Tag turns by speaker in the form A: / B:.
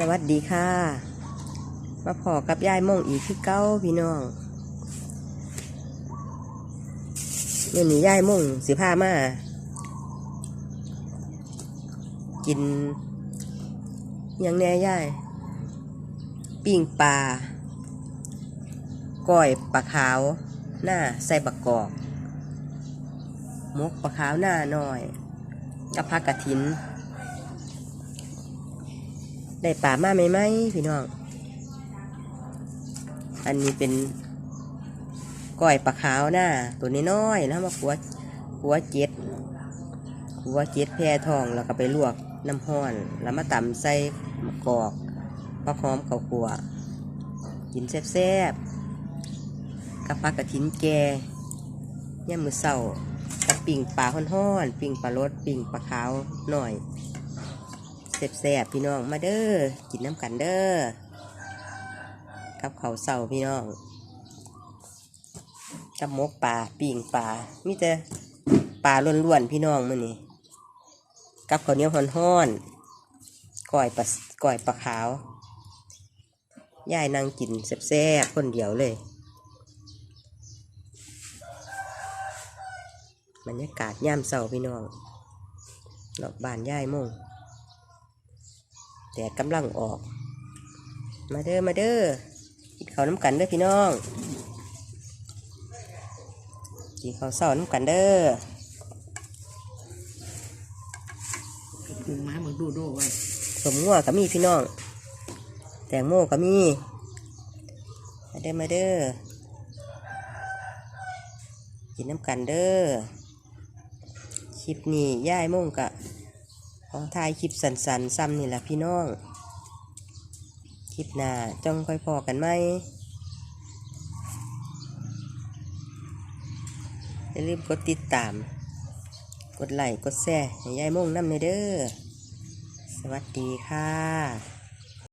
A: สวัสดีค่ะ มาพอกับยายม่งอีกคือเก้าพี่น้องเมื่อนี้ยายม่งสิพามา กินยังแน่ยายปิ้งปลาก้อยปลาขาว หน้าใส่บักกอกหมกปลาขาวหน้าหน่อยกับผักกระถิน ได้ป่ามาไหมไหมพี่น้อง อันนี้เป็นก้อยปลาขาวหน้าตัวน้อยๆนะมาขัวขัวเจ็ดขัวเจ็ดแพรทองแล้วก็ไปลวกน้ำห้อน แล้วมาตำใส่มะกอกปลาหอมข้าวขัวกินแซ่บๆกับปลากระถินแกย่ามมือเศร้ากับปิ่งปลาห้อนๆปิ่งปลารสปิ่งปลาขาวหน่อย แซ่บๆพี่น้องมาเด้อกินน้ำกันเด้อกับเขาเสาพี่น้องกับมกปลาปิ่งปลามีแต่ปลาล้วนๆพี่น้องมื้อนี้กับข้าวเหนียวฮ้อนๆก้อยปลาก้อยปลาขาวยายนั่งกินแซ่บๆคนเดียวเลยบรรยากาศย่ามเสาพี่น้องรอบบ้านยายโมง ดดกำลังออก มาเด้อมาเด้อกินข้าวน้ำกันเด้อพี่น้องกินข้าวเสาน้ำกันเด้อ
B: ปรุงมาเหมือนดูดูไว้
A: สมงัวก็มีพี่น้อง แตงโมก็มี มาเด้อมาเด้อกินน้ำกันเด้อคลิปนี้ย่ายโม่งกะ ของทายคลิปสันๆซ้ำนี่แหละพี่น้อง คลิปหน้าจ้องค่อยพอกันไหมอย่าลืมกดติดตาม กดไลค์กดแชร์ให้ยายโม่งน้ำในเด้อ สวัสดีค่ะ